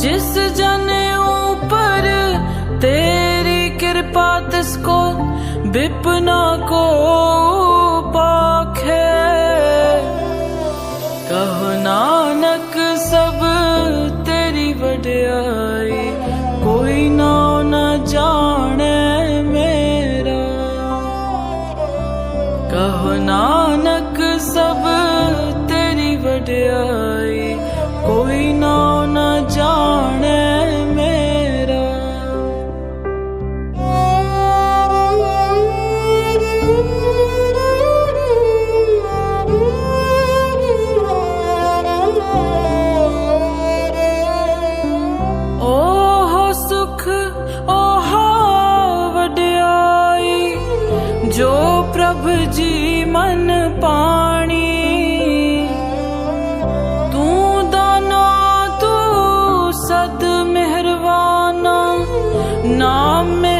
ਜਿਸ ਜਨ ਉਪਰ ਤੇਰੀ ਕਿਰਪਾ ਤਿਸ ਕੋ ਬਿਪਨਾ ਕੋ ਪਾਖੇ। ਕਹ ਨਾਨਕ ਸਭ ਤੇਰੀ ਵਡਿਆਈ, ਕੋਈ ਨਾ ਨਾ ਜਾਣੇ ਮੇਰਾ। ਕਹ ਨਾਨਕ ਸਭ ਤੇਰੀ ਵਡਿਆਈ, ਕੋਈ ਨਾ ਜਾਣੇ ਮੇਰਾ। ਓਹ ਸੁਖ ਓਹ ਵਡਿਆਈ ਜੋ ਪ੍ਰਭ ਜੀ ਮਨ ਪਾ not me